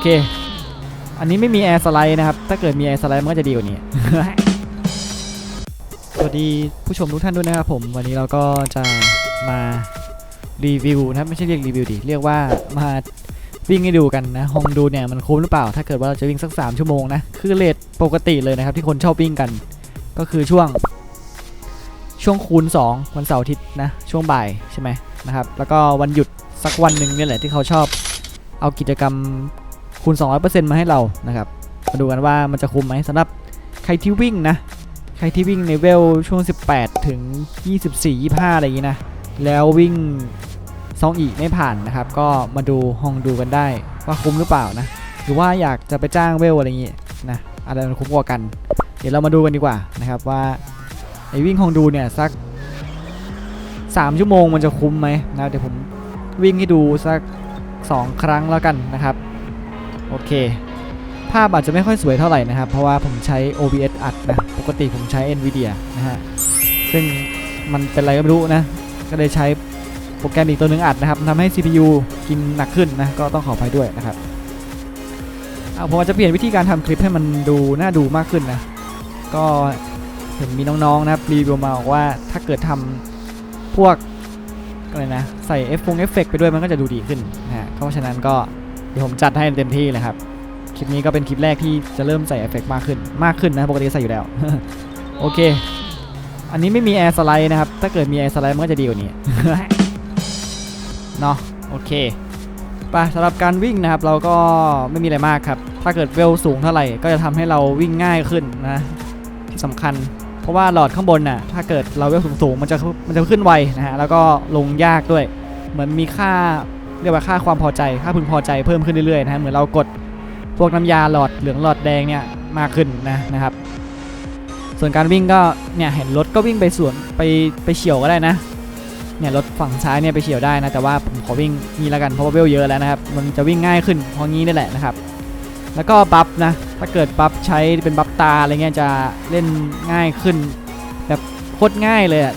เค อันนี้ไม่มีแอร์สไลด์นะครับ ถ้าเกิดมีแอร์สไลด์มันก็จะดีกว่านี้ สวัสดีผู้ชมทุกท่านด้วยนะครับผม วันนี้เราก็จะมารีวิวนะไม่ใช่เรียกรีวิวดิ เรียกว่ามาวิ่งให้ดูกันนะฮองดูเนี่ยมันคุ้มหรือเปล่า ถ้าเกิดว่าเราจะวิ่งสัก 3 ชั่วโมงนะ คือเลทปกติเลยนะครับที่คนชอบวิ่งกัน ก็คือช่วง ช่วงคูณ 2 วันเสาร์อาทิตย์นะ ช่วงบ่ายใช่ไหมนะครับ แล้วก็วันหยุดสักวันหนึ่งเนี่ยแหละที่เขาชอบเอากิจกรรม คูณ 200%มาให้เรานะครับ มาดูกันว่ามันจะคุ้มไหมสำหรับใครที่วิ่งนะ ใครที่วิ่งในเวลช่วง 18 ถึง 24 25 อะไรอย่างนี้นะ แล้ววิ่งซองอีกไม่ผ่านนะครับ ก็มาดูห้องดูกันได้ว่าคุ้มหรือเปล่านะ หรือว่าอยากจะไปจ้างเวลอะไรอย่างนี้นะอะไรมันคุ้มกว่ากัน เดี๋ยวเรามาดูกันดีกว่านะครับว่าไอ้วิ่งห้องดูเนี่ยสัก 3 ชั่วโมงมันจะคุ้มไหมนะเดี๋ยวผมวิ่งให้ดูสัก 2 ครั้งแล้วกันนะครับ โอเค ภาพอาจจะไม่ค่อยสวยเท่าไหร่นะครับ เพราะว่าผมใช้ OBS อัดนะ ปกติผมใช้ NVIDIA นะฮะ ซึ่งมันเป็นอะไรก็ไม่รู้นะ ก็เลยใช้โปรแกรมอีกตัวหนึงอัดนะครับทำให้ CPU กินหนักขึ้นนะ ก็ต้องขออภัยด้วยนะครับเอาผมอาจจะเปลี่ยนวิธีการทำคลิปให้มันดูน่าดูมากขึ้นนะ ก็เห็นมีน้องๆนะครับรีวิวมาบอกว่าถ้าเกิดทำพวกอะไรนะ ใส่เอฟฟงเอฟเฟกไปด้วยมันก็จะดูดีขึ้นนะฮะเพราะฉะนั้นก็ เดี๋ยวผมจัดให้เต็มที่เลยครับ คลิปนี้ก็เป็นคลิปแรกที่จะเริ่มใส่เอฟเฟกต์มากขึ้น มากขึ้นนะ ปกติใส่อยู่แล้ว โอเค อันนี้ไม่มีแอร์สไลด์นะครับ ถ้าเกิดมีแอร์สไลด์มันก็จะดีกว่านี้ เนาะโอเคไปสำหรับการวิ่งนะครับเราก็ไม่มีอะไรมากครับ ถ้าเกิดเวลสูงเท่าไหร่ก็จะทำให้เราวิ่งง่ายขึ้นนะที่สำคัญ เพราะว่าหลอดข้างบนน่ะถ้าเกิดเราเวลสูงๆมันจะมันจะขึ้นไวนะฮะแล้วก็ลงยากด้วย เหมือนมีค่า เรียกว่าค่าความพอใจค่าพึงพอใจเพิ่มขึ้นเรื่อยๆนะเหมือนเรากดพวกน้ำยาหลอดเหลืองหลอดแดงเนี่ยมากขึ้นนะนะครับ ส่วนการวิ่งก็เนี่ยเห็นรถก็วิ่งไปสวนไปไปเฉียวก็ได้นะเนี่ยรถฝั่งซ้ายเนี่ยไปเฉียวได้นะแต่ว่าผมขอวิ่งนี่ล้วกันเพราะว่าเวลเยอะแล้วนะครับมันจะวิ่งง่ายขึ้นเพราะงี้นี่แหละนะครับแล้วก็บัฟนะถ้าเกิดบัฟใช้เป็นบัฟตาอะไรเงี้ยจะเล่นง่ายขึ้นแบบโคตรง่ายเลยอะ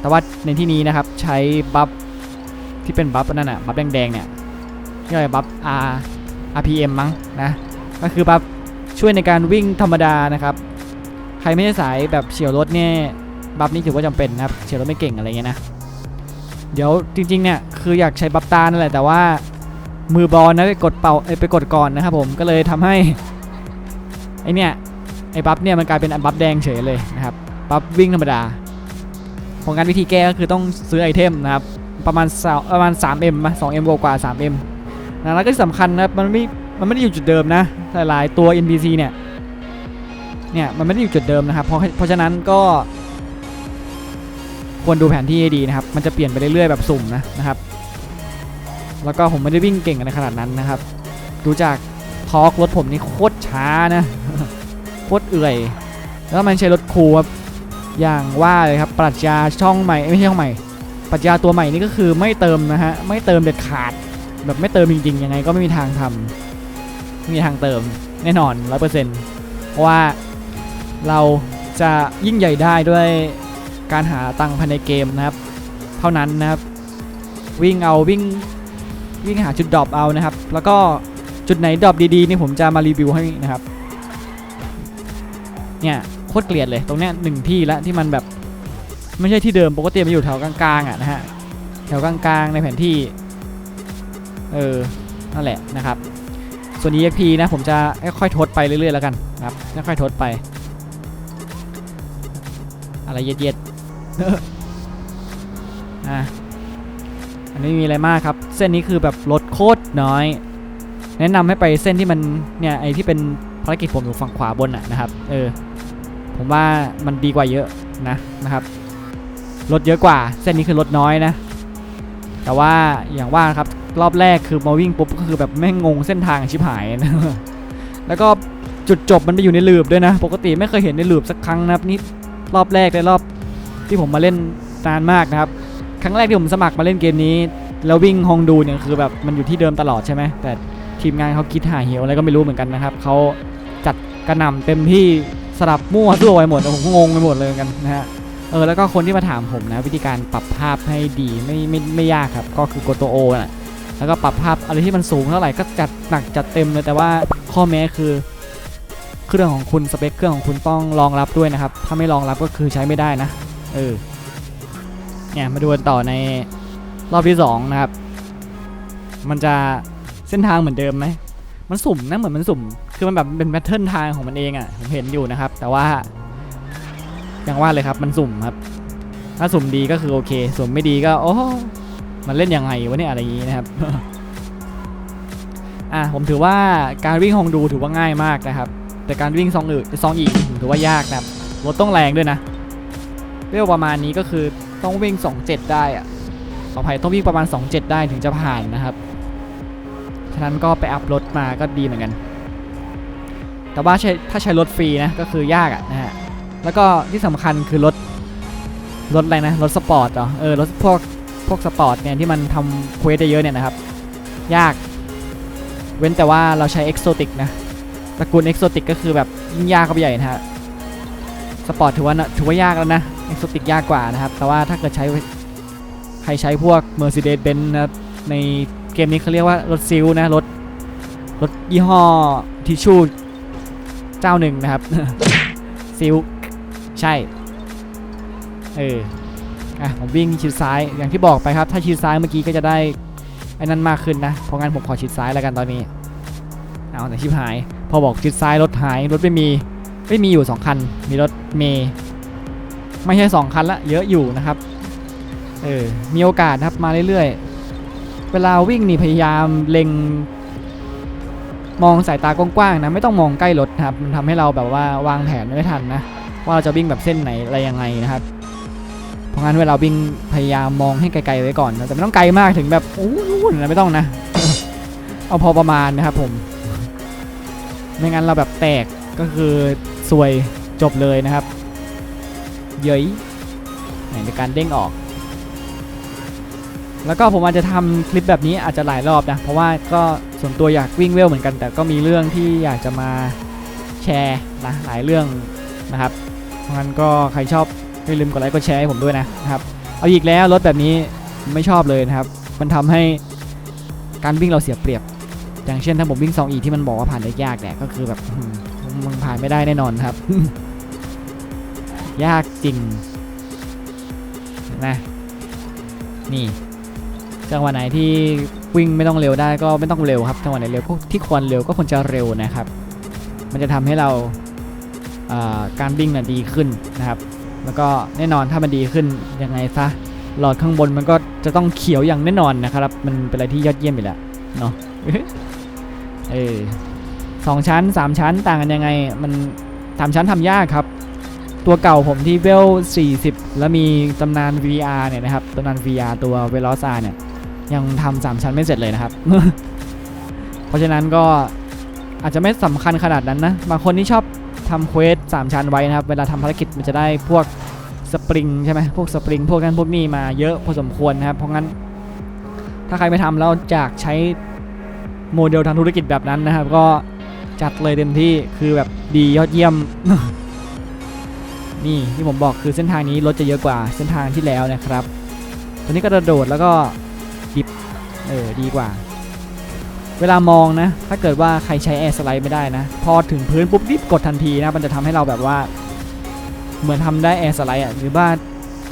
แต่ว่าในที่นี้นะครับใช้บัฟ ที่เป็นบัฟนั่นอะบัฟแดงๆเนี่ยที่เรียกว่าบัฟ R RPM มั้งนะก็คือบัฟช่วยในการวิ่งธรรมดานะครับ ใครไม่ได้สายแบบเฉียวรถเนี่ยบัฟนี้ถือว่าจำเป็นนะครับเฉียวรถไม่เก่งอะไรเงี้ยนะเดี๋ยวจริงๆเนี่ยคืออยากใช้บัฟตานั่นแหละแต่ว่ามือบอลนะไปกดเป่าไปกดก่อนนะครับผมก็เลยทำให้ไอเนี่ยไอบัฟเนี่ยมันกลายเป็นบัฟแดงเฉยเลยนะครับบัฟวิ่งธรรมดาของการวิธีแก้ก็คือต้องซื้อไอเทมนะครับ ประมาณสามประมาณ 3M มา 2M กว่าๆ 3M นะแล้วก็ที่สำคัญนะมันไม่มันไม่ได้อยู่จุดเดิมนะหลายๆตัว NPC เนี่ยเนี่ยมันไม่ได้อยู่จุดเดิมนะครับเพราะเพราะฉะนั้นก็ควรดูแผนที่ให้ดีนะครับ มันจะเปลี่ยนไปเรื่อยๆแบบสุ่มนะนะครับ แล้วก็ผมไม่ได้วิ่งเก่งในขนาดนั้นนะครับดูจากทอร์กรถผมนี่โคตรช้านะโคตรเอื่อย แล้วมันใช้รถคูครับอย่างว่าเลยครับปรัชญาช่องใหม่ไม่ใช่ช่องใหม่ ปรัชญาตัวใหม่นี่ก็คือไม่เติมนะฮะไม่เติมเด็ดขาด แบบไม่เติมจริงๆยังไงก็ไม่มีทางทำไม่มีทางเติมแน่นอนร้อยเปอร์เซ็นต์เพราะว่าเราจะยิ่งใหญ่ได้ด้วยการหาตังค์ภายในเกมนะครับ เท่านั้นนะครับ วิ่งเอาวิ่งวิ่งหาจุดดรอปเอานะครับ แล้วก็จุดไหนดรอปดีๆนี่ผมจะมารีวิวให้นะครับเนี่ยโคตรเกลียดเลยตรงเนี้ยหนึ่งที่ละที่มันแบบ ไม่ใช่ที่เดิมปกติมันอยู่แถวกลางๆอะนะฮะแถวกลางๆในแผนที่เออนั่นแหละนะครับ ส่วน EXP นะผมจะค่อยๆทดไปเรื่อยๆแล้วกันครับค่อยๆทดไป อะไรเย็ดๆอะอันนี้มีอะไรมากครับ เส้นนี้คือแบบลดโคตรน้อย แนะนำให้ไปเส้นที่มันเนี่ยไอที่เป็นภารกิจผมอยู่ฝั่งขวาบนอะนะครับ เออ ผมว่ามันดีกว่าเยอะนะนะครับ ลดเยอะกว่า เส้นนี้คือลดน้อยนะ แต่ว่าอย่างว่าครับรอบแรกคือมาวิ่งปุ๊บก็คือแบบแม่งงงเส้นทางชิบหายนะแล้วก็จุดจบมันไปอยู่ในลูปด้วยนะ ปกติไม่เคยเห็นในลูปสักครั้งนะครับนี่รอบแรกในรอบที่ผมมาเล่นนานมากนะครับ ครั้งแรกที่ผมสมัครมาเล่นเกมนี้ แล้ววิ่งฮองดูเนี่ยคือแบบมันอยู่ที่เดิมตลอดใช่ไหมแต่ทีมงานเขาคิดหาเหวอะไรก็ไม่รู้เหมือนกันนะครับเขาจัดกระหน่ำเต็มที่สลับมั่วซั่วไปหมดผมงงไปหมดเลยกันนะฮะ เออแล้วก็คนที่มาถามผมนะวิธีการปรับภาพให้ดีไม่ไม่ไม่ยากครับ ก็คือกดตัวโอน่ะแล้วก็ปรับภาพอะไรที่มันสูงเท่าไหร่ก็จัดหนักจัดเต็มเลยแต่ว่าข้อแม้คือเครื่องของคุณสเปคเครื่องของคุณต้องรองรับด้วยนะครับ ถ้าไม่รองรับก็คือใช้ไม่ได้นะเออเนี่ยมาดูกันต่อในรอบที่สองนะครับ มันจะเส้นทางเหมือนเดิมไหมมันสุ่มนะเหมือนมันสุ่ม คือมันแบบเป็นแพทเทิร์นทางของมันเองอะ่ะผมเห็นอยู่นะครับ แต่ว่า อย่างว่าเลยครับมันสุ่มครับ ถ้าสุ่มดีก็คือโอเค สุ่มไม่ดีก็โอ้มันเล่นยังไงวะเนี่ยอะไรอย่างนี้นะครับอะผมถือว่าการวิ่งฮองดูถือว่าง่ายมากนะครับ แต่การวิ่งซองอื่นซองอีกถือว่ายากนะครับรถต้องแรงด้วยนะเรียกประมาณนี้ก็คือต้องวิ่ง 27 ได้อะขออภัยต้องวิ่งประมาณ 27 ได้ถึงจะผ่านนะครับ ฉะนั้นก็ไปอัพรถมาก็ดีเหมือนกัน แต่ว่าใช้ถ้าใช้รถฟรีนะก็คือยากอะนะฮะ แล้วก็ที่สำคัญคือรถรถอะไรนะรถสปอร์ตเหรอเออรถพวกพวกสปอร์ตเนี่ยที่มันทำเควสได้เยอะเนี่ยนะครับ ยาก เว้นแต่ว่าเราใช้เอ็กโซติกนะตระกูลเอ็กโซติกก็คือแบบยิ่งยากเข้าไปใหญ่นะฮะสปอร์ตถือว่านะถือว่ายากแล้วนะเอ็กโซติกยากกว่านะครับ แต่ว่าถ้าเกิดใช้ใครใช้พวก Mercedes-Benz นะในเกมนี้เขาเรียกว่ารถซิลนะรถรถยี่ห้อทิชชู่เจ้าหนึ่งนะครับซิล ใช่ เออ อะ ผมวิ่งชิดซ้าย อย่างที่บอกไปครับ ถ้าชิดซ้ายเมื่อกี้ก็จะได้ไอ้นั่นมากขึ้นนะ เพราะงั้นผมขอชิดซ้ายแล้วกันตอนนี้ เอาแต่ชิบหาย พอบอกชิดซ้ายรถหาย รถไม่มี ไม่มีอยู่ 2 คัน มีรถเมย์ไม่ใช่ 2 คันละเยอะอยู่นะครับ เออ มีโอกาสนะครับมาเรื่อยๆ เวลาวิ่งนี่พยายามเล็งมองสายตากว้างๆนะไม่ต้องมองใกล้รถนะครับมันทำให้เราแบบว่าวางแผนไม่ทันนะ ว่าเราจะวิ่งแบบเส้นไหนอะไรยังไงนะครับ เพราะงั้นเวลาวิ่งพยายามมองให้ไกลๆไว้ก่อนนะแต่ไม่ต้องไกลมากถึงแบบโอ้โหนะไม่ต้องนะ เอาพอประมาณนะครับผม ไม่งั้นเราแบบแตกก็คือซวยจบเลยนะครับ เย้ยไหนในการเด้งออก แล้วก็ผมอาจจะทำคลิปแบบนี้อาจจะหลายรอบนะ เพราะว่าก็ส่วนตัวอยากวิ่งเวลเหมือนกัน แต่ก็มีเรื่องที่อยากจะมาแชร์นะหลายเรื่องนะครับ งั้นก็ใครชอบอย่าลืมกดไลค์กดแชร์ให้ผมด้วยนะครับ เอาอีกแล้วรถแบบนี้ไม่ชอบเลยนะครับ มันทำให้การวิ่งเราเสียเปรียบ อย่างเช่นถ้าผมวิ่ง2อีที่มันบอกว่าผ่านได้ยากเนี่ยก็คือแบบมมึงผ่านไม่ได้แน่นอนครับ ยากจริงนะนี่ จังหวะไหนที่วิ่งไม่ต้องเร็วได้ก็ไม่ต้องเร็วครับจังหวะไหนเร็วก็ที่ควรเร็วก็ควรจะเร็วนะครับ มันจะทำให้เรา การวิ่งน่ะดีขึ้นนะครับ แล้วก็แน่นอนถ้ามันดีขึ้นยังไงซะหลอดข้างบนมันก็จะต้องเขียวอย่างแน่นอนนะครับ มันเป็นอะไรที่ยอดเยี่ยมไปแล้วเนาะเออสองชั้นสามชั้นต่างกันยังไง มันสามชั้นทำยากครับ ตัวเก่าผมที่เวล 40 แล้วมีตำนาน VR เนี่ยนะครับตำนาน VR ตัว v e l o z a เนี่ยยังทำสามชั้นไม่เสร็จเลยนะครับ เพราะฉะนั้นก็อาจจะไม่สำคัญขนาดนั้นนะ บางคนที่ชอบ ทำเควสสามชั้นไว้นะครับ เวลาทำภารกิจมันจะได้พวกสปริงใช่ไหมพวกสปริงพวกนั้นพวกนี้มาเยอะพอสมควรนะครับ เพราะงั้น ถ้าใครไม่ทำแล้วจากใช้โมเดลทางธุรกิจแบบนั้นนะครับ ก็จัดเลยเต็มที่คือแบบดียอดเยี่ยม นี่ที่ผมบอกคือเส้นทางนี้รถจะเยอะกว่าเส้นทางที่แล้วนะครับตัวนี้ก็กระโดดแล้วก็ดิบเออดีกว่า เวลามองนะ ถ้าเกิดว่าใครใช้แอร์สไลด์ไม่ได้นะ พอถึงพื้นปุ๊บรีบกดทันทีนะ มันจะทำให้เราแบบว่า เหมือนทำได้แอร์สไลด์อะ หรือว่า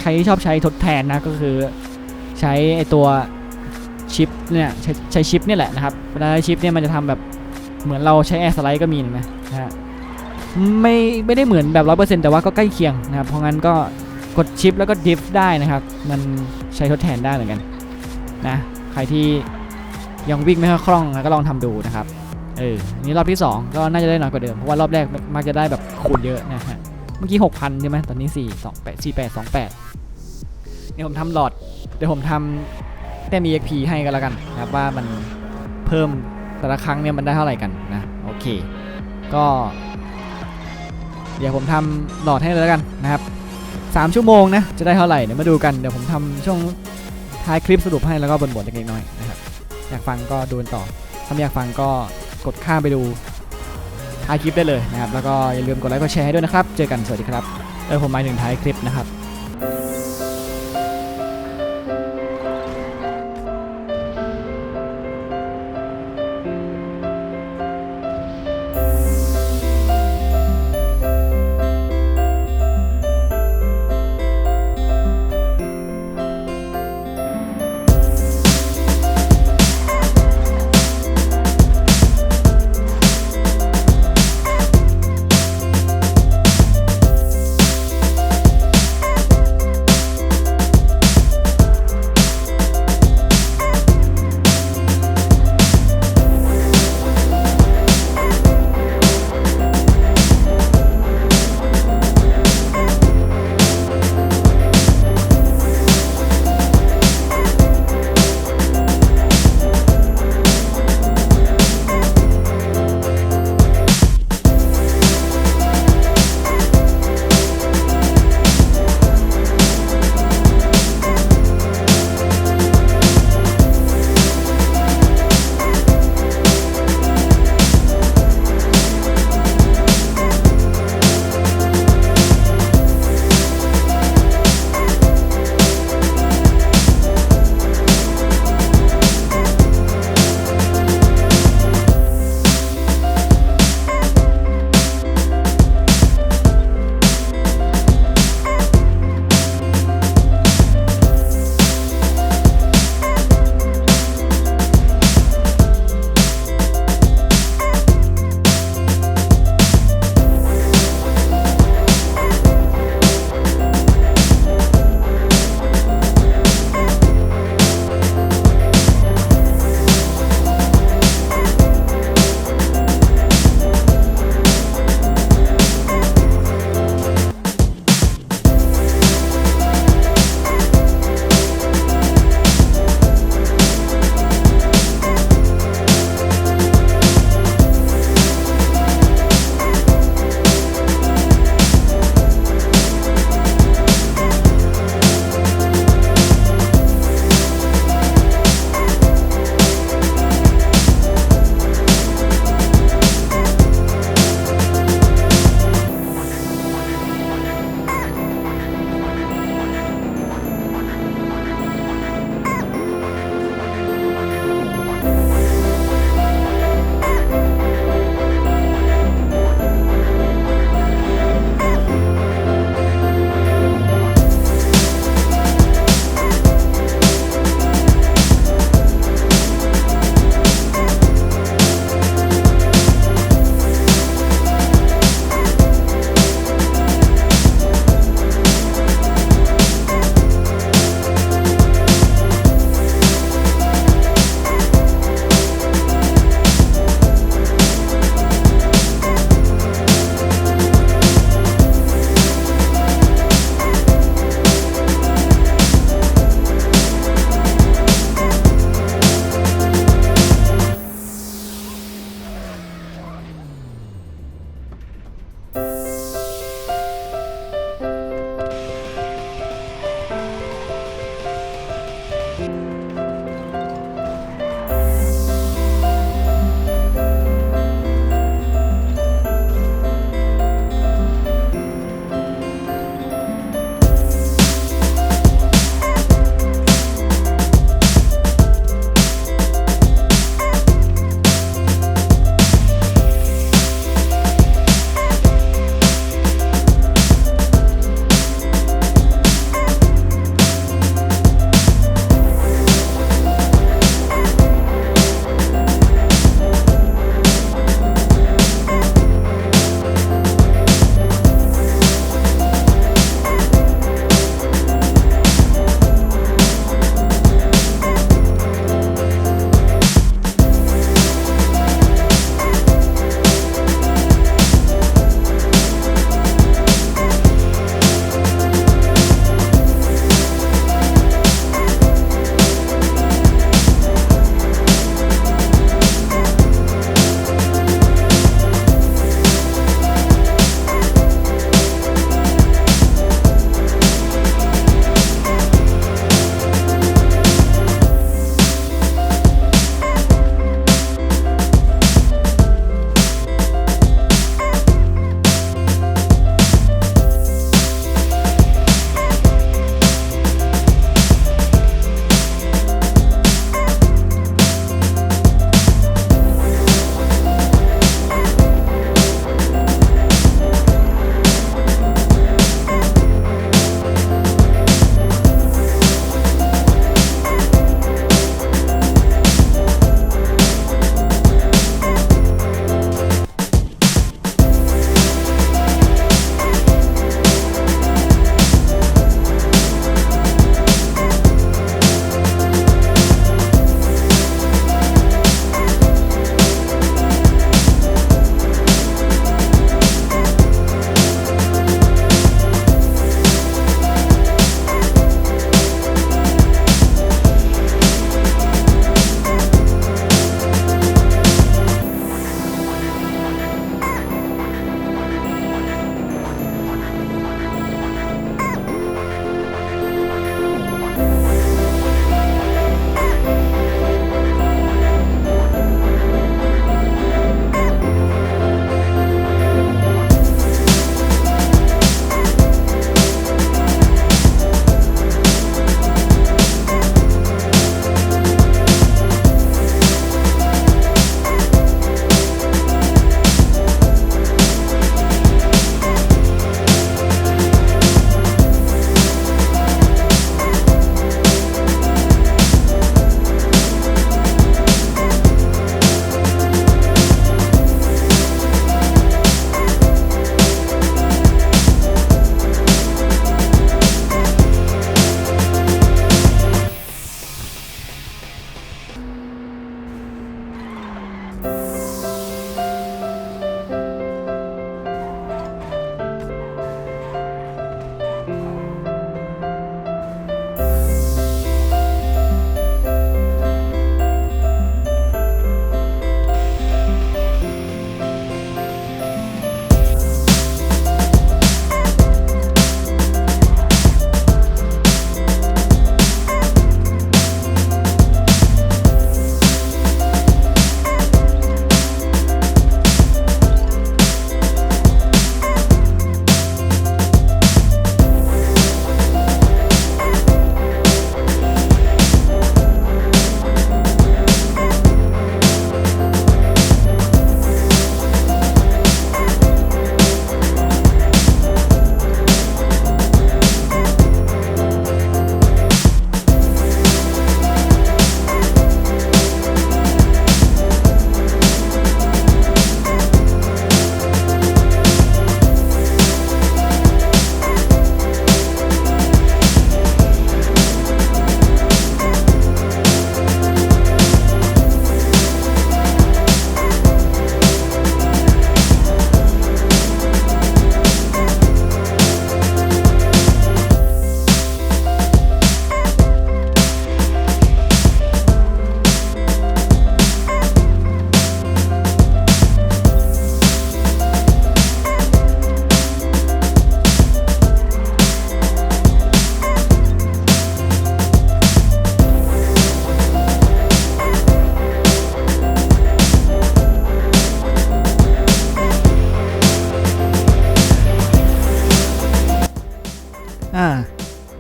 ใครที่ชอบใช้ทดแทนนะ ก็คือใช้ไอตัวชิปเนี่ยใช้ใช้ชิปเนี่ยแหละนะครับ เวลาใช้ชิปเนี่ยมันจะทำแบบเหมือนเราใช้แอร์สไลด์ก็มีเห็นไหมนะฮะ ไม่ไม่ได้เหมือนแบบร้อยเปอร์เซ็นต์แต่ว่าก็ใกล้เคียงนะครับ เพราะงั้นก็กดชิปแล้วก็ดิฟได้นะครับ มันใช้ทดแทนได้เหมือนกันนะ ใครที่ ยังวิ่งไม่ค่อยคล่องนะก็ลองทำดูนะครับเออนี่รอบที่ 2 ก็น่าจะได้น้อยกว่าเดิมเพราะว่ารอบแรกมักจะได้แบบคูณเยอะนะฮะเมื่อกี้6,000ใช่ไหมตอนนี้4 2 8 4 8 2 8เนี่ยวผมทำหลอดเดี๋ยวผมทำแต้ม EXP ให้กันแล้วกันนะครับว่ามันเพิ่มแต่ละครั้งเนี่ยมันได้เท่าไหร่กันนะโอเค ก็ เดี๋ยวผมทำหลอดให้เลยแล้วกันนะครับ3ชั่วโมงนะจะได้เท่าไหร่เดี๋ยวมาดูกันเดี๋ยวผมทำช่วงท้ายคลิปสรุปให้แล้วก็บนๆเล็กๆน้อยนะครับ อยากฟังก็ดูนต่อ ถ้าไม่อยากฟังก็กดข้ามไปดูท้ายคลิปได้เลยนะครับ แล้วก็อย่าลืมกดไลค์กดแชร์ให้ด้วยนะครับ เจอกันสวัสดีครับเออผมหมายถึงท้ายคลิปนะครับ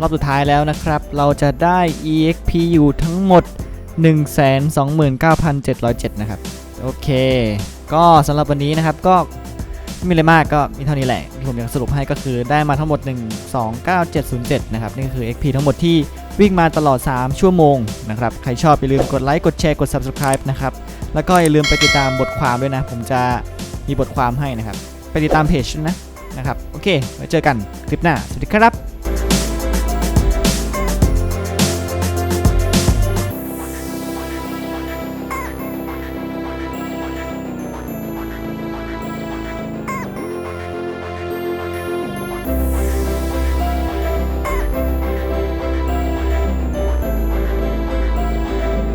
อบสุดท้ายแล้วนะครับ เราจะได้ EXP อยู่ทั้งหมด 129,707 นะครับ โอเค ก็สำหรับวันนี้นะครับก็ไม่มีอะไรมากก็มีเท่านี้แหละที่ผมอยากสรุปให้ก็คือได้มาทั้งหมด 129,707 นะครับ นี่ก็คือ XP ทั้งหมดที่วิ่งมาตลอด 3 ชั่วโมงนะครับ ใครชอบอย่าลืมกดไลค์ กดแชร์ กด Subscribe นะครับ แล้วก็อย่าลืมไปติดตามบทความด้วยนะ ผมจะมีบทความให้นะครับ ไปติดตามเพจนะนะครับ โอเค ไว้เจอกันคลิปหน้า สวัสดีครับ